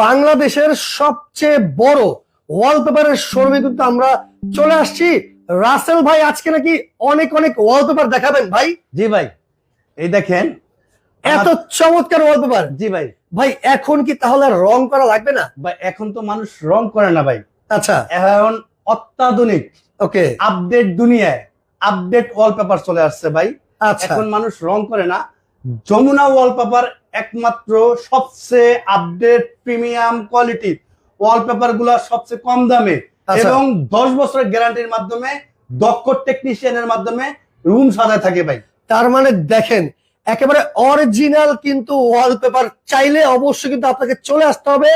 বাংলাদেশের সবচেয়ে বড় ওয়ালপেপারের শোরুমে কিন্তু আমরা চলে আসছি। রাসেল ভাই আজকে নাকি অনেক অনেক ওয়ালপেপার দেখাবেন ভাই। জি ভাই এই দেখেন এত চমৎকার ওয়ালপেপার জি ভাই। ভাই এখন কি তাহলে রং করা লাগবে না? ভাই এখন তো মানুষ রং করে না ভাই। আচ্ছা। এখন অত্যাধুনিক ওকে। আপডেট দুনিয়ায় আপডেট ওয়ালপেপার চলে আসছে ভাই। আচ্ছা। এখন মানুষ রং করে না। যমুনা ওয়ালপেপার একমাত্র সবচেয়ে আপডেট প্রিমিয়াম কোয়ালিটি ওয়ালপেপারগুলা সবচেয়ে কম দামে আচ্ছা। এবং দশ বছরের গ্যারান্টির মাধ্যমে দক্ষ টেকনিশিয়ানের মাধ্যমে রুম সাজায় থাকে ভাই। তার মানে দেখেন একেবারে অরিজিনাল কিন্তু ওয়ালপেপার চাইলে অবশ্যই কিন্তু আপনাকে চলে আসতে হবে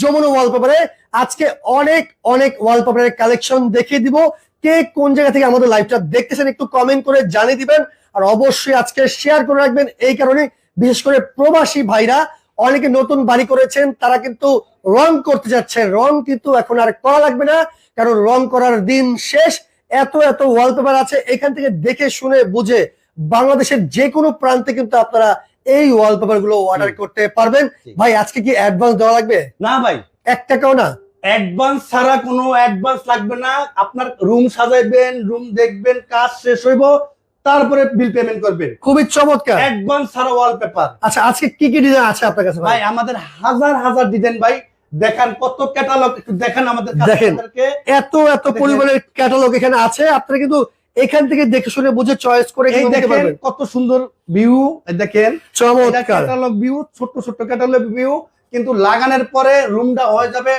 যমুনা ওয়ালপেপারে আজকে অনেক অনেক ওয়ালপেপারের কালেকশন দেখিয়ে দিব। কে কোন জায়গা থেকে আমাদের লাইভটা দেখতেছেন একটু কমেন্ট করে জানিয়ে দিবেন। আর অবশ্যই আজকে শেয়ার করে রাখবেন। এই কারণে বিশেষ করে প্রবাসী ভাইরা অনেকে নতুন বাড়ি করেছেন তারা কিন্তু রং করতে যাচ্ছে। রং কিন্তু এখন আর করা লাগবে না কারণ রং করার দিন শেষ। এত এত ওয়ালপেপার আছে এখান থেকে দেখে শুনে বুঝে বাংলাদেশের যে কোনো প্রান্তে কিন্তু আপনারা এই ওয়ালপেপারগুলো অর্ডার করতে পারবেন। ভাই আজকে কি অ্যাডভান্স দেওয়া লাগবে? না ভাই। এক টাকাও না? অ্যাডভান্স ছাড়া কোনো অ্যাডভান্স লাগবে না। আপনার রুম সাজাইবেন রুম দেখবেন কাজ শেষ হইব। তারপরে বিল পেমেন্ট করবেন। খুবই চমৎকার। অ্যাডভান্স ছাড়া ওয়ালপেপার আচ্ছা আজকে কি কি ডিজাইন আছে আপনার কাছে ভাই? আমাদের হাজার হাজার ডিজাইন ভাই। দেখান কত ক্যাটালগ দেখান আমাদের দেখেন। এত এত। পরিমাণের ক্যাটালগ এখানে আছে। আপনারা কিন্তু এখান থেকে দেখে শুনে বুঝে চয়েস করে দেখেন কত সুন্দর ভিউ দেখেন। চমৎকার। ক্যাটালগ ভিউ ছোট্ট ছোট্ট ক্যাটালগ ভিউ কিন্তু লাগানোর পরে রুমটা হয়ে যাবে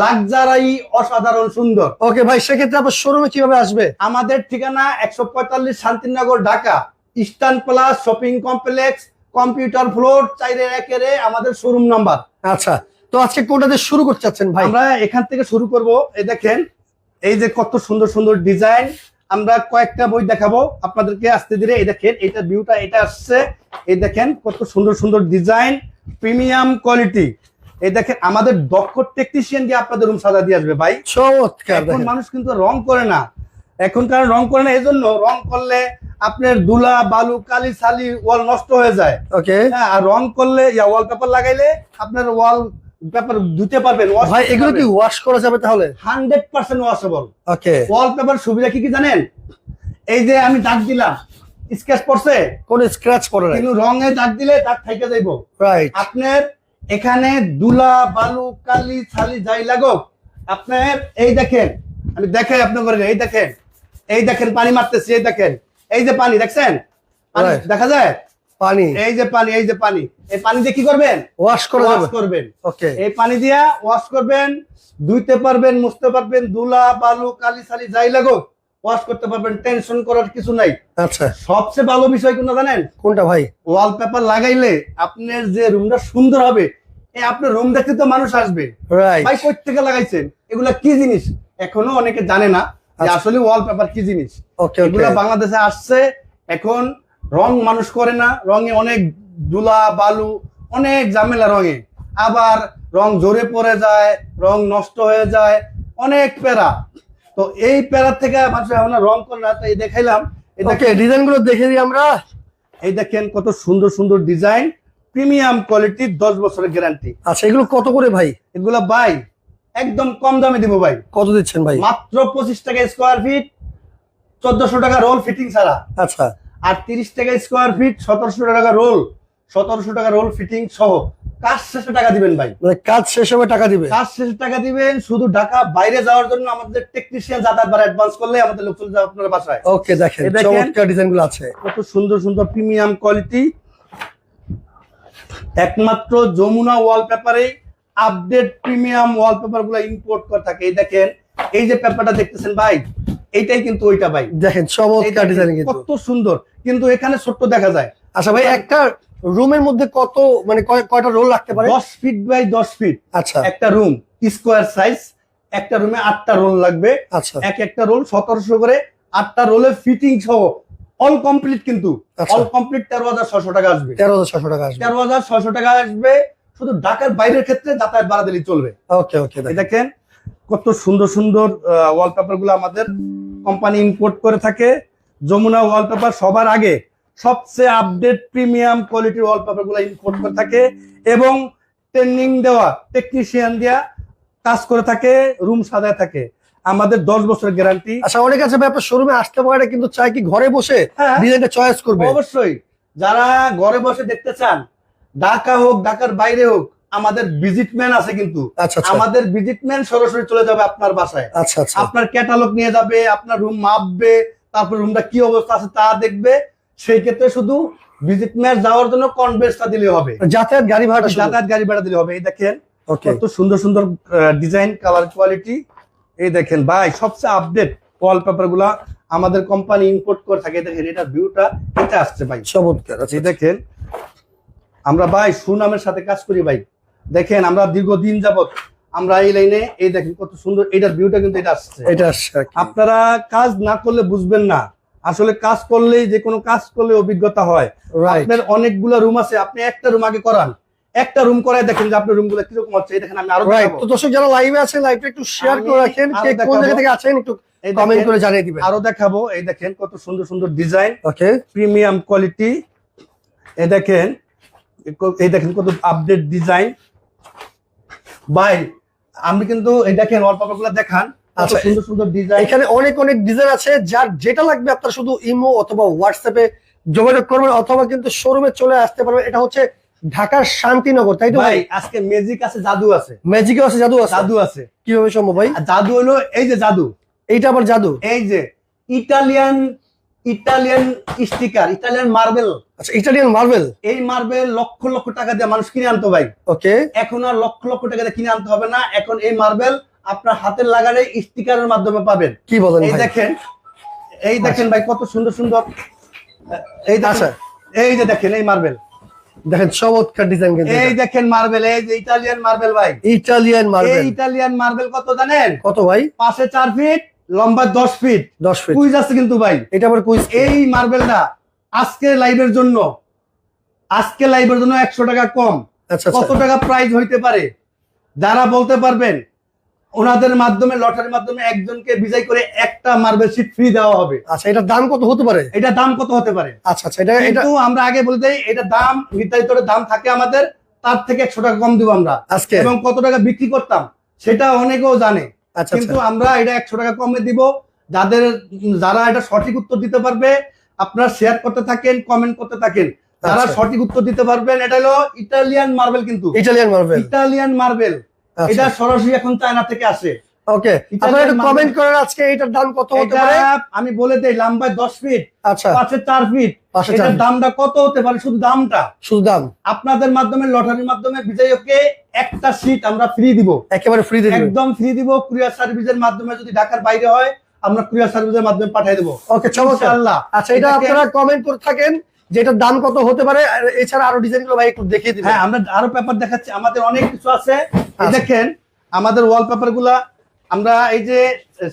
লাক্সারাই অসাধারণ সুন্দর। ওকে ভাই সেক্ষেত্রে আপনার শোরুমে কীভাবে আসবে? আমাদের ঠিকানা একশো পঁয়তাল্লিশ Shantinagar Dhaka. Eastern Plus shopping complex computer floor চাইরে একেরে আমাদের শোরুম নাম্বার আচ্ছা তো আজকে কোনটা দিয়ে শুরু করতে চাচ্ছেন ভাই? আমরা এখান থেকে শুরু করব। এই দেখেন এই যে কত সুন্দর সুন্দর ডিজাইন আমরা কয়েকটা বই দেখাবো আপনাদেরকে আস্তে ধীরে। এই দেখেন এটা ভিউটা এটা আসছে। এই দেখেন কত সুন্দর সুন্দর ডিজাইন প্রিমিয়াম কোয়ালিটি এই দেখেন আমাদের দক্ষ টেকনিশিয়ান গিয়ে আপনাদের রুম সাজা দিয়ে আসবে ভাই। চমৎকার এখন মানুষ কিন্তু রং করে না। এখনকার রং করে না এই জন্য রং করলে আপনার দুলা বালু কালি সালি ওয়াল নষ্ট হয়ে যায়। ওকে। হ্যাঁ আর রং করলে ইয়া ওয়াল পেপার লাগাইলে আপনার ওয়াল পেপার ধুতে পারবেন ভাই এগুলো কি ওয়াশ করা যাবে তাহলে? Hundred percent washable okay. Wallpaper সুবিধা কি কি জানেন? এই যে আমি দাগ দিলাম স্কেচ পড়ছে? কোন স্ক্র্যাচ পড়ে না কিন্তু রঙে দাগ দিলে দাগ থেকে যাইব। রাইট আপনার এখানে দুলা বালু কালি ছালি যাই লাগুক আপনার এই দেখেন আমি দেখাই আপনার এই দেখেন এই দেখেন পানি মারতেছি এই দেখেন এই যে পানি দেখছেন? দেখা যায়? পানি। এই যে পানি এই যে পানি এই পানি দিয়ে কি করবেন? ওয়াশ করা ওয়াশ করবেন। ওকে এই পানি দিয়া ওয়াশ করবেন ধুইতে পারবেন মুছতে পারবেন দুলা বালু কালি সালি যাই লাগুক ওয়াশ করতে পারবেন টেনশন করার কিছু নাই। আচ্ছা। সবচেয়ে ভালো বিষয় কোনটা জানেন? কোনটা ভাই? ওয়ালপেপার লাগাইলে আপনার যে রুমটা সুন্দর হবে এই আপনার রুম দেখতে তো মানুষ আসবে। ভাই কই থেকে লাগাইছেন। এগুলা কি জিনিস? এখনও অনেকে জানে না যে আচ্ছা। আসলে ওয়ালপেপার কি জিনিস। এগুলা বাংলাদেশে আসছে এখন রং মানুষ করে না। রঙে অনেক ধুলা বালু অনেক ঝামেলা রঙে। আবার রং জোরে পড়ে যায় রং নষ্ট হয়ে যায় অনেক প্যারা। তো এই প্যারা থেকে মানুষ আর রং করে না তো এই দেখাইলাম। এটাকে ডিজাইনগুলো দেখে দিই আমরা। এই দেখেন কত সুন্দর সুন্দর ডিজাইন প্রিমিয়াম কোয়ালিটির দশ বছরের গ্যারান্টি আচ্ছা এগুলো কত করে ভাই? এগুলা ভাই একদম কম দামে দিব ভাই। কত দিচ্ছেন ভাই? মাত্র পঁচিশ টাকা স্কোয়ার ফিট চোদ্দশো টাকা রোল ফিটিং ছাড়া। আচ্ছা। আর তিরিশ টাকা স্কোয়ার ফিট সতেরোশো টাকা রোল সতেরোশো টাকা রোল ফিটিং সহ। কাজ শেষে টাকা দিবেন ভাই। মানে কাজ শেষ হবে টাকা দিবে? কাজ শেষে টাকা দিবেন শুধু ঢাকা বাইরে যাওয়ার জন্য আমাদের টেকনিশিয়ান যাতায়াত বার অ্যাডভান্স করলে আমাদের লোক চলে যাবে আপনার বাসায়। ওকে দেখেন চমৎকার ডিজাইনগুলো আছে। কত সুন্দর সুন্দর প্রিমিয়াম কোয়ালিটি একমাত্র যমুনা ওয়ালপেপারে আপডেট প্রিমিয়াম ওয়ালপেপারগুলো ইম্পোর্ট করে থাকে। এই দেখেন এই যে পেপারটা দেখতেছেন ভাই এইটাই কিন্তু ওইটা ভাই। দেখেন চমৎকার ডিজাইন কিন্তু। কত সুন্দর। কিন্তু এখানে ছোট্ট দেখা যায়। আচ্ছা ভাই একটা রুমের মধ্যে কত মানে কয়- কয়টা রোল রাখতে পারে? দশ ফিট বাই দশ ফিট আচ্ছা। একটা রুম স্কোয়ার সাইজ একটা রুমে আটটা রোল লাগবে। আচ্ছা। এক একটা রোল সতেরোশো করে আটটা রোলে ফিটিং সহ অল কমপ্লিট কিন্তু। আচ্ছা। অল কমপ্লিট তেরো হাজার ছশো টাকা আসবে। তেরো হাজার ছশো টাকা আসবে। তেরো হাজার ছশো টাকা আসবে। শুধু ঢাকার বাইরের ক্ষেত্রে যাতায়াত ভাড়া দিলেই চলবে ওকে ওকে দেখেন। কত সুন্দর সুন্দর ওয়ালপেপারগুলো আমাদের কোম্পানি ইম্পোর্ট করে থাকে। যমুনা ওয়ালপেপার সবার আগে সবচেয়ে আপডেট প্রিমিয়াম কোয়ালিটির ওয়ালপেপারগুলো ইম্পোর্ট করে থাকে এবং ট্রেনিং দেওয়া টেকনিশিয়ান দিয়া কাজ করে থাকে রুম সাজায় থাকে। আমাদের দশ বছরের গ্যারান্টি আচ্ছা অনেক আছে ভাই আপনার শোরুমে আসতে পারে কিন্তু চাই কি ঘরে বসে হ্যাঁ। ডিজাইনটা চয়েস করবে? অবশ্যই। যারা ঘরে বসে দেখতে চান ঢাকা হোক ঢাকার বাইরে হোক আমাদের ভিজিটম্যান আছে কিন্তু। আচ্ছা আচ্ছা। আমাদের ভিজিটম্যান সরাসরি চলে যাবে আপনার বাসায়। আচ্ছা আচ্ছা। আপনার ক্যাটালগ নিয়ে যাবে আপনার রুম মাপবে তারপর রুমটা কি অবস্থা আছে তা দেখবে। সেই ক্ষেত্রে শুধু ভিজিট ম্যাচ যাওয়ার জন্য কনভেন্সটা দিলে হবে। যাতায়াত গাড়ি ভাড়া যাতায়াত গাড়ি ভাড়া দিলে হবে। এই দেখেন কত সুন্দর সুন্দর ডিজাইন কালার কোয়ালিটি এই দেখেন ভাই সবচেয়ে আপডেট ওয়ালপেপারগুলা আমাদের কোম্পানি ইম্পোর্ট করে থাকে। দেখেন এটা ভিউটা এটা আসছে ভাই। চমৎকার আচ্ছা। এই দেখেন আমরা ভাই সুনামের সাথে কাজ করি ভাই। দেখেন আমরা দীর্ঘদিন যাবত আমরা এই লাইনে এই দেখেন কত সুন্দর এটার ভিউটা কিন্তু এটা আসছে। এটা আসছে আপনারা কাজ না করলে বুঝবেন না। আসলে কাজ করলেই যে কোনো কাজ করলে অভিজ্ঞতা হয়। আপনার অনেকগুলো রুম আছে আপনি একটা রুম আগে করান। একটা রুম করায় দেখেন যে আপনার রুমগুলো কীরকম হচ্ছে দেখেন আমি আরও তো দর্শক যারা লাইভে আছে লাইভটা একটু শেয়ার করে রাখেন কে কোন। জায়গা থেকে আছেন একটু এই কমেন্ট করে জানিয়ে দিবেন। আরও দেখাবো এই দেখেন কত সুন্দর সুন্দর ডিজাইন ওকে প্রিমিয়াম কোয়ালিটি এই দেখেন এই দেখেন কত আপডেট ডিজাইন বাই আমি কিন্তু এই দেখেনগুলো দেখান। আচ্ছা। সুন্দর সুন্দর ডিজাইন এখানে অনেক অনেক ডিজাইন আছে যার যেটা লাগবে আপনার শুধু ইমো অথবা হোয়াটসঅ্যাপে যোগাযোগ করবেন অথবা কিন্তু শোরুমে চলে আসতে পারবেন। এটা হচ্ছে ঢাকার শান্তিনগর তাই তো ভাই ভাই? আজকে ম্যাজিক আছে জাদু আছে। ম্যাজিক আছে জাদু আছে? জাদু আছে। কীভাবে সম্ভব ভাই? জাদু হলো এই যে জাদু। এইটা আবার জাদু? এই যে Italian Italian sticker Italian marble আচ্ছা ইটালিয়ান মার্বেল এই মার্বেল লক্ষ লক্ষ টাকা দিয়ে মানুষ কিনে আনতো ভাই। ওকে এখন আর লক্ষ লক্ষ টাকা দিয়ে কিনে আনতে হবে না। এখন এই মার্বেল আপনার হাতের লাগালে স্টিকারের মাধ্যমে পাবেন। কি বলেন এই দেখেন এই দেখেন ভাই কত সুন্দর। সুন্দর এই আচ্ছা। দেখেন এই যে দেখেন এই মার্বেল। দেখেন চমৎকার ডিজাইন এই দেখেন মার্বেল এই যে ইটালিয়ান মার্বেল ভাই। ইটালিয়ান এই মার্বেল ইটালিয়ান মার্বেল কত জানেন? কত ভাই? পাশে চার ফিট লম্বা দশ ফিট। দশ ফিট। কুইজ আছে কিন্তু ভাই। এটা আবার কুইজ এই মার্বেলটা আজকে লাইভের জন্য আজকে লাইভের জন্য একশো টাকা কম। আচ্ছা কত আচ্ছা টাকা প্রাইস হইতে পারে? যারা বলতে পারবেন ওনাদের মাধ্যমে লটারির মাধ্যমে একজনকে বিজয় করে একটা মার্বেল শিট ফ্রি দেওয়া হবে। আচ্ছা এটার দাম কত হতে পারে? এটা দাম কত হতে পারে? আচ্ছা আচ্ছা এটা এটা কিন্তু আমরা আগে বলে দেই এটা দাম নির্ধারিত দাম থাকে আমাদের তার থেকে একশো টাকা কম দিব আমরা। আজকে? এবং কত টাকা বিক্রি করতাম সেটা অনেকেও জানে। আচ্ছা কিন্তু আচ্ছা আমরা এটা একশো টাকা কমে দিব। যাদের যারা এটা সঠিক উত্তর দিতে পারবে আপনারা শেয়ার করতে থাকেন কমেন্ট করতে থাকেন। যারা আচ্ছা। সঠিক উত্তর দিতে পারবেন এটা হলো ইটালিয়ান মার্বেল কিন্তু। ইটালিয়ান মার্বেল ইটালিয়ান মার্বেল এটা সরাসরি এখন চায়না থেকে আসে। ওকে আপনারা একটু কমেন্ট করেন আজকে এটার দাম কত হতে পারে? আমি বলে দেই লম্বায় দশ ফিট আচ্ছা। পাশে চার ফিট পাশে এটার দামটা কত হতে পারে? শুধু দামটা। শুধু দাম। আপনাদের মাধ্যমে লটারির মাধ্যমে বিজয়কে একটা সিট আমরা ফ্রি দিব। একেবারে ফ্রি দিবেন। একদম ফ্রি দিব। কুরিয়ার সার্ভিসের মাধ্যমে যদি ঢাকার বাইরে হয় আমরা কুরিয়ার সার্ভিসের মাধ্যমে পাঠিয়ে দেবো। ওকে চমৎকার। আচ্ছা এটা আপনারা কমেন্ট করে থাকেন যে এটার দাম কত হতে পারে। এছাড়া আরও ডিজাইনগুলো ভাই একটু দেখিয়ে দিবেন। হ্যাঁ আমরা আরও পেপার দেখাচ্ছি। আমাদের অনেক কিছু আছে। আচ্ছা। দেখেন আমাদের ওয়ালপেপারগুলা আমরা এই যে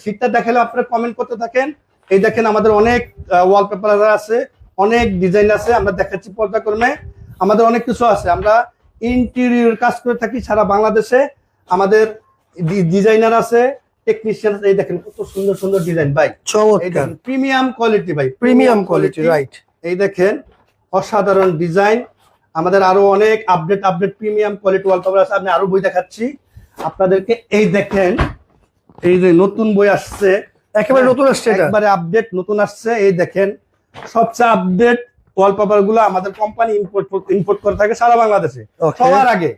সিটটা দেখালে আপনারা কমেন্ট করতে থাকেন। এই দেখেন আমাদের অনেক ওয়ালপেপার আছে অনেক ডিজাইন আছে আমরা দেখাচ্ছি পর্যায়ক্রমে। আমাদের অনেক কিছু আছে। আমরা ইন্টেরিয়র কাজ করে থাকি সারা বাংলাদেশে। আমাদের ডিজাইনার আছে টেকনিশিয়ান এই দেখেন কত সুন্দর সুন্দর ডিজাইন ভাই। এই চমৎকার। প্রিমিয়াম কোয়ালিটি ভাই। প্রিমিয়াম কোয়ালিটি রাইট এই দেখেন অসাধারণ ডিজাইন আমাদের আরও অনেক update update premium quality wallpaper আছে আমি আরও বই দেখাচ্ছি। আপনাদেরকে এই দেখেন এই যে নতুন বই আসছে একেবারে নতুন আসছে একবারে আপডেট নতুন আসছে এই দেখেন সবচেয়ে আপডেট ওয়ালপেপারগুলো আমাদের কোম্পানি ইম্পোর্ট ইম্পোর্ট করে থাকে সারা বাংলাদেশে. সবার আগে।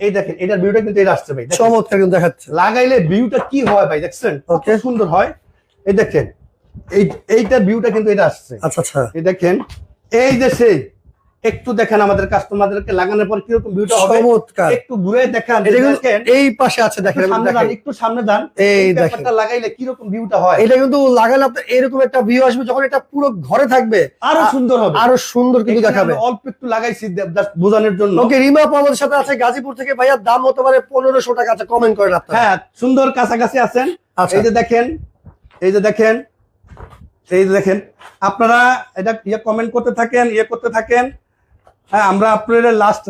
এই দেখেন এটার ভিউটা কিন্তু এটা আসছে ভাই। চমৎকার কিন্তু দেখাচ্ছে। লাগাইলে ভিউটা কি হয় ভাই দেখছেন? Okay. সুন্দর হয়। এই দেখেন এই এইটার ভিউটা কিন্তু এটা আসছে। আচ্ছা আচ্ছা। এই দেখেন এই যে সেই একটু দেখেন আমাদের কাস্টমারদেরকে লাগানোর পর কীরকম ভিউটা হবে। চমৎকার। একটু ঘুরে দেখান দেখেন এই পাশে আছে দেখেন একটু সামনে যান একটু সামনে যান এই দেখেন। লাগাইলে কীরকম ভিউটা হয়? এটা কিন্তু লাগালে আপনার এরকম একটা ভিউ আসবে যখন এটা পুরো ঘরে থাকবে। আরও সুন্দর হবে। আরও সুন্দর কিন্তু দেখাবে। অল্প একটু লাগাইছি জাস্ট বোঝানোর জন্য। ওকে রিমা আমাদের সাথে আছে গাজীপুর থেকে। ভাইয়া দাম হতে পারে পনেরোশো টাকা আছে কমেন্ট করেন আপনারা। হ্যাঁ সুন্দর কাছাকাছি আছেন। আচ্ছা। এই যে দেখেন এই যে দেখেন এই যে দেখেন। আপনারা এটা ইয়ে কমেন্ট করতে থাকেন ইয়ে করতে থাকেন। হ্যাঁ আমরা আপনাদের লাস্ট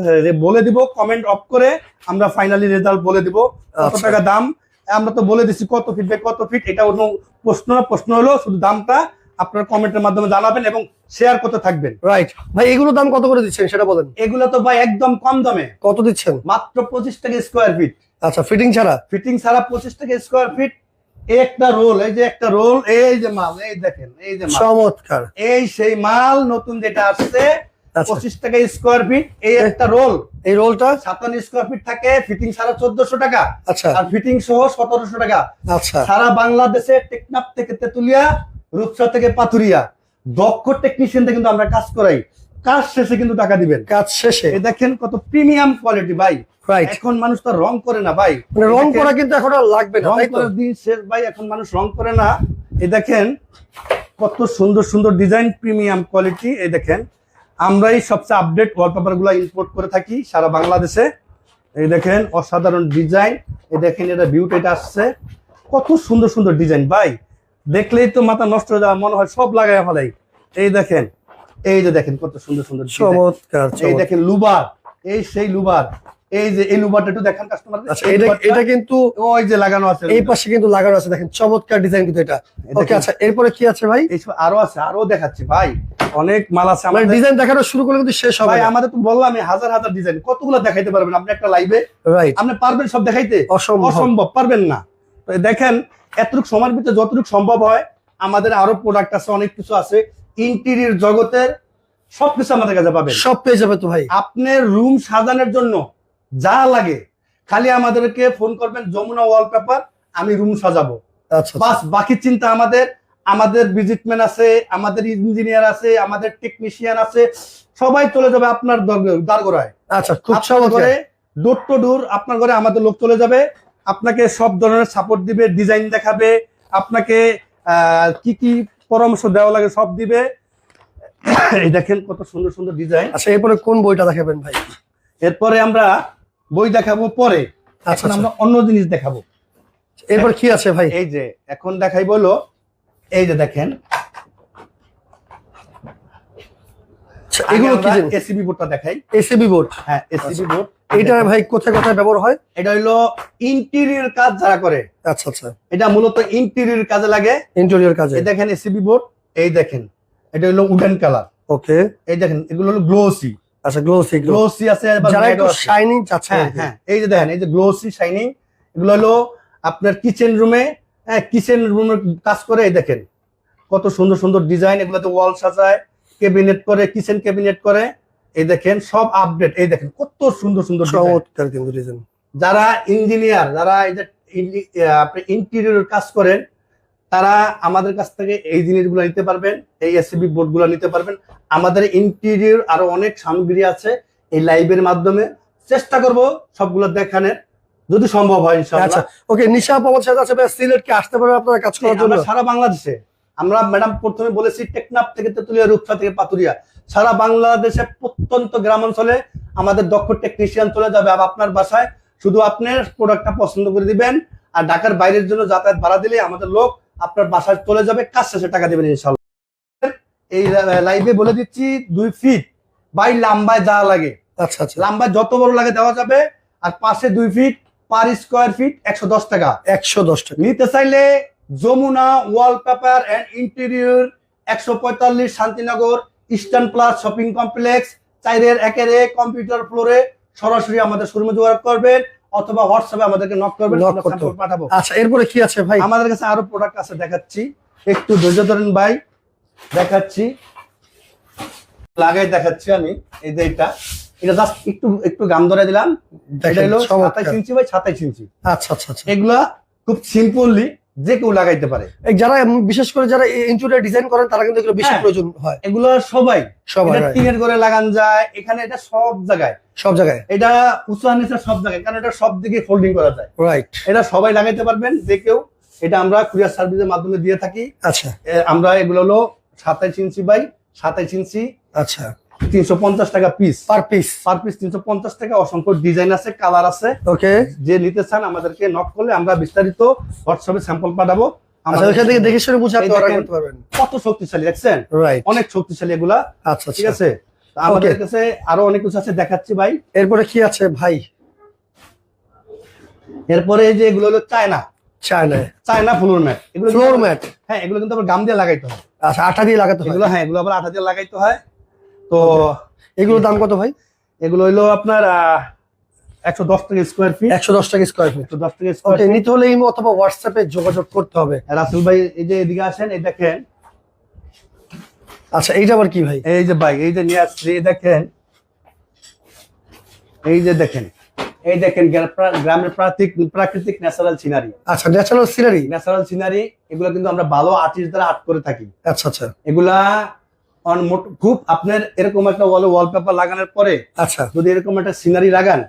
বলে দিব কমেন্ট অফ করে আমরা ফাইনালি রেজাল্ট বলে দিব। কত আচ্ছা। টাকা দাম? আমরা তো বলে দিচ্ছি কত ফিট বাই কত ফিট এটা অন্য প্রশ্ন না প্রশ্ন হলো শুধু দামটা আপনার কমেন্টের মাধ্যমে জানাবেন এবং শেয়ার করতে থাকবেন। রাইট ভাই এগুলো দাম কত করে দিচ্ছেন সেটা বলেন। এগুলো তো ভাই একদম কম দামে। কত দিচ্ছেন? মাত্র পঁচিশ টাকা স্কোয়ার ফিট আচ্ছা ফিটিং ছাড়া? ফিটিং ছাড়া পঁচিশ টাকা স্কোয়ার ফিট এই একটা রোল এই যে একটা রোল এই যে মাল এই দেখেন এই যে চমৎকার। এই সেই মাল নতুন যেটা আসছে পঁচিশ টাকা স্কোয়ার ফিট এই একটা রোল এই রোলটা সাতান্ন স্কোয়ার ফিট থাকে ফিটিং ছাড়া চোদ্দশো টাকা। আচ্ছা। আর ফিটিং সহ সতেরোশো টাকা। আচ্ছা। সারা বাংলাদেশে টেকনাফ থেকে তেতুলিয়া রূপসা থেকে পাথুরিয়া। দক্ষ টেকনিশিয়ান কিন্তু আমরা কাজ করাই। কাজ শেষে কিন্তু টাকা দিবেন। কাজ শেষে। দেখেন কত প্রিমিয়াম কোয়ালিটি ভাই। এখন মানুষ তো রং করে না ভাই। মানে রং করা কিন্তু এখন লাগবে রং করার দিন শেষ ভাই। এখন মানুষ রং করে না। এই দেখেন কত সুন্দর সুন্দর ডিজাইন প্রিমিয়াম কোয়ালিটি এই দেখেন। আমরাই সবচেয়ে আপডেট ওয়ালপেপারগুলা ইম্পোর্ট করে থাকি সারা বাংলাদেশে। এই দেখেন অসাধারণ ডিজাইন এই দেখেন এটা বিউটি এটা আসছে। কত সুন্দর সুন্দর ডিজাইন ভাই। দেখলেই তো মাথা নষ্ট হয়ে যাওয়া মনে হয় সব লাগাই ফেলাই। এই দেখেন এই যে দেখেন কত সুন্দর সুন্দর চমৎকার এই দেখেন লুবার এই সেই লুবার। এই যে এই লুবারটা একটু দেখেন কাস্টমার আচ্ছা এটা এটা কিন্তু ওই যে লাগানো আছে। এই পাশে কিন্তু লাগানো আছে দেখেন চমৎকার ডিজাইন কিন্তু এটা। ওকে আচ্ছা এরপরে কি আছে ভাই? এইসব আরও আছে আরও দেখাচ্ছি ভাই। অনেক মাল আছে মানে ডিজাইন দেখানো শুরু করলে কিন্তু শেষ হবে ভাই আমাদের তো বললাম আমি হাজার হাজার ডিজাইন কতগুলো দেখাইতে পারবেন আপনি একটা লাইভে রাইট আপনি পারবেন সব দেখাইতে? অসম্ভব। অসম্ভব পারবেন না। দেখেন এতটুকু সময়ের ভিতরে যতটুকু সম্ভব হয় আমাদের আরও প্রোডাক্ট আছে অনেক কিছু আছে। ইন্টেরিয়র জগতের সবকিছু আমাদের কাছে পাবেন। সব পেয়ে যাবে তো ভাই। আপনার রুম সাজানোর জন্য যা লাগে। খালি আমাদেরকে ফোন করবেন যমুনা ওয়ালপেপার আমি রুম সাজাবো। আচ্ছা আচ্ছা। বাস বাকি চিন্তা আমাদের আমাদের ভিজিটম্যান আছে আমাদের ইঞ্জিনিয়ার আছে আমাদের টেকনিশিয়ান আছে সবাই চলে যাবে আপনার দারগোড়ায়। আচ্ছা খুব চমৎকার ডোর টু ডোর আপনার ঘরে আমাদের লোক চলে যাবে আপনাকে সব ধরনের সাপোর্ট দিবে ডিজাইন দেখাবে আপনাকে আহ, কি কি পরামর্শ দেওয়া লাগে সব দিবে। এই দেখেন কত সুন্দর সুন্দর ডিজাইন আচ্ছা এরপরে কোন বইটা দেখাবেন ভাই? এরপরে আমরা বই দেখাবো পরে। আচ্ছা এখন আচ্ছা। আমরা অন্য জিনিস দেখাবো। এরপর কি আছে ভাই? এই যে এখন দেখাই বলো এই যে দেখেন। আচ্ছা, এগুলো কি এসিবি বোর্ডটা দেখাই। ACB board. হ্যাঁ এসিবি বোর্ড। এটা ভাই কোথায় কোথায় ব্যবহার হয়? এটা হলো ইন্টেরিয়র কাজ যারা করে। আচ্ছা আচ্ছা। এটা মূলত ইন্টেরিয়র কাজে লাগে। ইন্টেরিয়র কাজে। দেখেন এসিবি বোর্ড এই দেখেন। এটা হলো উডেন কালার। ওকে। এই দেখেন এগুলো হলো গ্লোসি। আচ্ছা গ্লোসি গ্লো গ্লোসি আছে যারা একটু শাইনিং চাচ্ছে হ্যাঁ হ্যাঁ। এই যে দেখেন এই যে গ্লোসি শাইনিং এগুলো হলো আপনার কিচেন রুমে হ্যাঁ কিচেন রুমের কাজ করে এই দেখেন। কত সুন্দর সুন্দর ডিজাইন এগুলোতে ওয়াল সাজায় ক্যাবিনেট করে কিচেন ক্যাবিনেট করে এই দেখেন সব আপডেট এই দেখেন কত সুন্দর সুন্দর। চমৎকার কিন্তু ডিজাইন যারা ইঞ্জিনিয়ার যারা এই যে আপনি ইন্টেরিয়র কাজ করেন তারা আমাদের কাছ থেকে এই জিনিসগুলো নিতে পারবেন এই এসিবি বোর্ডগুলো নিতে পারবেন। আমাদের ইন্টেরিয়র আরও অনেক সামগ্রী আছে এই লাইভের মাধ্যমে। চেষ্টা করব সবগুলো দেখানোর যদি সম্ভব হয় আচ্ছা ওকে নিশা পাবন সাথে আছে সিলেট কি আসতে পারবে আপনারা কাজ করার জন্য? সারা বাংলাদেশে আমরা ম্যাডাম প্রথমে বলেছি টেকনাফ থেকে তেতুলিয়া রূপসা থেকে পাতুরিয়া সারা বাংলাদেশে প্রত্যন্ত গ্রাম অঞ্চলে আমাদের দক্ষ টেকনিশিয়ান চলে যাবে আপনার বাসায়। শুধু আপনার প্রোডাক্টটা পছন্দ করে দিবেন আর ঢাকার বাইরের জন্য যাতায়াত ভাড়া দিলে আমাদের লোক আপনার বাসায় চলে যাবে কাজ শেষে টাকা দেবেন ইনশাল্লাহ এই লাইভে বলে দিচ্ছি দুই ফিট বাই লাম্বায় যা লাগে। আচ্ছা আচ্ছা। লাম্বায় যত বড় লাগে দেওয়া যাবে আর পাশে দুই ফিট পার স্কোয়ার ফিট একশো দশ টাকা। একশো দশ টাকা। নিতে চাইলে যমুনা ওয়ালপেপার অ্যান্ড ইন্টেরিয়র একশো পঁয়তাল্লিশ Shantinagar eastern plus shopping complex চাইরের একের কম্পিউটার ফ্লোরে সরাসরি আমাদের শোরুমে যোগাযোগ করবেন। অথবা হোয়াটসঅ্যাপে আমাদেরকে নক করবেন করতে পাঠাবো। আচ্ছা এরপরে কি আছে ভাই? আমাদের কাছে আরও প্রোডাক্ট আছে দেখাচ্ছি। একটু ধৈর্য ধরেন ভাই। দেখাচ্ছি। লাগাই দেখাচ্ছি আমি এই যে এটা। এটা জাস্ট একটু একটু গাম ধরে দিলাম। এটা দেখেন হলো সাতাইশ ইঞ্চি বাই সাতাইশ ইঞ্চি। আচ্ছা আচ্ছা আচ্ছা। এগুলা খুব সিম্পলি যে কেউ লাগাইতে পারে। যারা বিশেষ করে যারা ইন্টেরিয়র ডিজাইন করেন তারা কিন্তু এগুলো বেশি হ্যাঁ। প্রয়োজন হয়। এগুলো সবাই। সবাই টিনের ঘরে লাগান যায় এখানে এটা সব জায়গায়। সব জায়গায়। এটা উঁচু নিচে সব জায়গায় কারণ এটা সব দিকে ফোল্ডিং করা যায়। রাইট এটা সবাই লাগাইতে পারবেন যে কেউ। এটা আমরা কুরিয়ার সার্ভিসের মাধ্যমে দিয়ে থাকি। আচ্ছা। আমরা এগুলো হলো সাতাইশ ইঞ্চি বাই সাতাইশ ইঞ্চি আচ্ছা। তিনশো পঞ্চাশ টাকা piece per piece per piece তিনশো পঞ্চাশ টাকা অসংখ্য ডিজাইন আছে কালার আছে। ওকে যে নিতে চান আমাদেরকে নক করলে আমরা বিস্তারিত হোয়াটসঅ্যাপে স্যাম্পল পাঠাবো। আচ্ছা কত শক্তিশালী দেখছেন? অনেক শক্তিশালী এগুলা। আচ্ছা ঠিক আচ্ছা আছে আমাদের কাছে আরও অনেক কিছু আছে দেখাচ্ছি ভাই। এরপরে কি আছে ভাই? এরপরে যে এগুলো হলো China. China China floor mat এগুলো ফ্লোর ম্যাট হ্যাঁ এগুলো কিন্তু আবার গাম দিয়ে লাগাইতে হয়। আচ্ছা আঠা দিয়ে লাগাতে হয়। এগুলো হ্যাঁ এগুলো আবার আঠা দিয়ে লাগাইতে হয়। তো এগুলোর দাম কত ভাই? এগুলো হইল আপনার একশো দশ টাকা স্কোয়ার ফিট একশো দশ টাকা স্কোয়ার ফিট দশ টাকা স্কোয়ার নিতে হলে ইমো অথবা হোয়াটসঅ্যাপে যোগাযোগ করতে হবে। রাসেল ভাই এই যে এদিকে আসেন এই দেখেন। আচ্ছা এইটা আবার কি ভাই? এই যে ভাই এই যে নিয়ে আসছি দেখেন। এই যে দেখেন এই দেখেন গ্রামের প্রাকৃতিক প্রাকৃতিক ন্যাচারাল সিনারি আচ্ছা ন্যাচারাল সিনারি ন্যাচারাল সিনারি এগুলো কিন্তু আমরা ভালো আর্টিস্ট দ্বারা আর্ট করে থাকি। আচ্ছা আচ্ছা। এগুলা খুব আপনার এরকম একটা ওয়ালে ওয়ালপেপার লাগানোর পরে আচ্ছা। যদি এরকম একটা সিনারি লাগান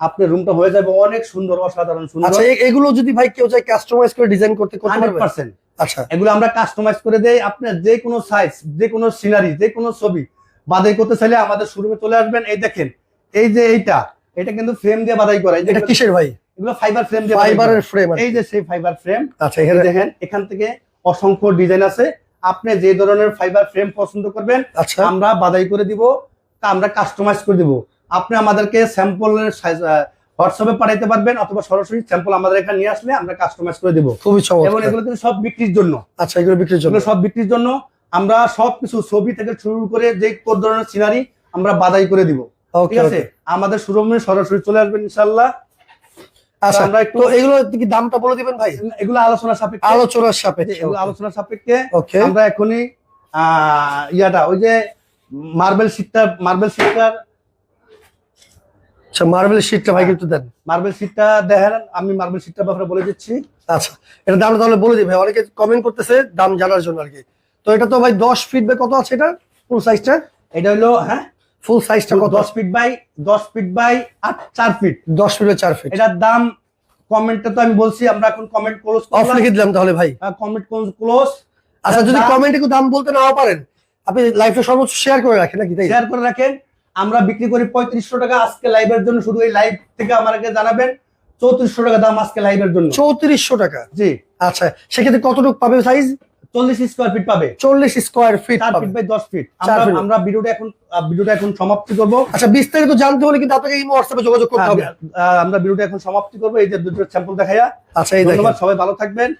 আপনার রুমটা হয়ে যাবে অনেক সুন্দর অসাধারণ সুন্দর। আচ্ছা এগুলো যদি ভাই কেউ চাই কাস্টমাইজ করে ডিজাইন করতে করতে হান্ড্রেড পার্সেন্ট। আচ্ছা। এগুলো আমরা কাস্টমাইজ করে দেই আপনার যে কোনো সাইজ যে কোনো সিনারি যে কোনো ছবি। বাদাই করতে চাইলে আমাদের শোরুমে চলে আসবেন। এই দেখেন এই যে এইটা এটা কিন্তু ফ্রেম দিয়ে বাদাই করা। এটা কিসের ভাই? এগুলো ফাইবার ফ্রেম দিয়ে। ফাইবারের ফ্রেম এই যে সেই ফাইবার ফ্রেম আচ্ছা এখানে দেখেন এখান থেকে অসংখ্য ডিজাইন আছে। আপনি যে ধরনের ফাইবার ফ্রেম পছন্দ করবেন আচ্ছা। আমরা বাদাই করে দিব তা আমরা কাস্টমাইজ করে দিব। আপনি আমাদেরকে স্যাম্পলের হোয়াটসঅ্যাপে পাঠাইতে পারবেন অথবা সরাসরি স্যাম্পল আমাদের এখানে নিয়ে আসলে আমরা কাস্টমাইজ করে দিব। খুবই এবং এগুলো কিন্তু সব বিক্রির জন্য। আচ্ছা এগুলো বিক্রির জন্য। সব বিক্রির জন্য। আমরা সবকিছু ছবি থেকে শুরু করে যে কোন ধরনের সিনারি আমরা বাদাই করে দিব। ঠিক আছে? আমাদের শোরুমে সরাসরি চলে আসবেন ইনশাল্লাহ আচ্ছা তো এগুলো কি দামটা বলে দিবেন ভাই? এগুলো সাপেক্ষে আলোচনার সাপেক্ষে এগুলো আলোচনা সাপেক্ষে আমরা এখনই ইয়াটা ওই যে মার্বেল সিটটা মার্বেল সিটটার আচ্ছা মার্বেল ভাই কিন্তু দেন। মার্বেল সিটটা দেখেন আমি মার্বেল সিটটার ব্যাপারে বলে দিচ্ছি। আচ্ছা এটা দামটা তাহলে বলে দিই ভাই অনেকে কমেন্ট করতেছে দাম জানার জন্য আর কি। তো এটা তো ভাই দশ ফিট বাই কত আছে এটা? ফুল সাইজটা এটা হলো হ্যাঁ? ফুল সাইজটা কত? দশ ফিট বাই দশ ফিট বাই আট চার ফিট দশ ফিট বাই চার ফিট এটার দাম কমেন্টে তো আমি বলছি আমরা এখন কমেন্ট ক্লোজ অফ লিখে দিলাম তাহলে ভাই। কমেন্ট ক্লোজ আচ্ছা যদি কমেন্টে দাম বলতে নাও পারেন আপনি লাইভটা সর্বোচ্চ শেয়ার করে রাখেন নাকি তাই? শেয়ার করে রাখেন। আমরা বিক্রি করি পঁয়ত্রিশশো টাকা আজকে লাইভের জন্য শুধু এই লাইভ থেকে আমাকে জানাবেন চৌত্রিশশো টাকা দাম আজকে লাইভের জন্য। চৌত্রিশশো টাকা? জি। আচ্ছা সেক্ষেত্রে কতটুকু পাবে সাইজ চল্লিশ স্কোয়ার ফিট পাবে। চল্লিশ স্কোয়ার ফিট চার পাবে। ফিট বাই দশ ফিট আমরা ভিডিওটা এখন ভিডিওটা এখন সমাপ্তি করব। আচ্ছা বিস্তারিত জানতে হলে কিন্তু আপনাকে হোয়াটসঅ্যাপে যোগাযোগ করতে হবে। আমরা ভিডিওটা এখন সমাপ্তি করব। এই যে দুটো স্যাম্পল দেখাইয়া। আচ্ছা এই ধন্যবাদ সবাই ভালো থাকবেন।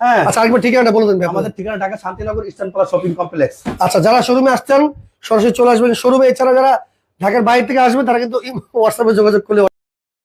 হ্যাঁ। আচ্ছা আরেকবার ঠিকানাটা বলে দেন আমাদের ঠিকানা ঢাকা শান্তিনগর শপিং কমপ্লেক্স আচ্ছা যারা শোরুমে আসছেন সরাসরি চলে আসবেন। শোরুমে এছাড়া যারা ঢাকার বাইরে থেকে আসবেন তারা কিন্তু হোয়াটসঅ্যাপে যোগাযোগ করলে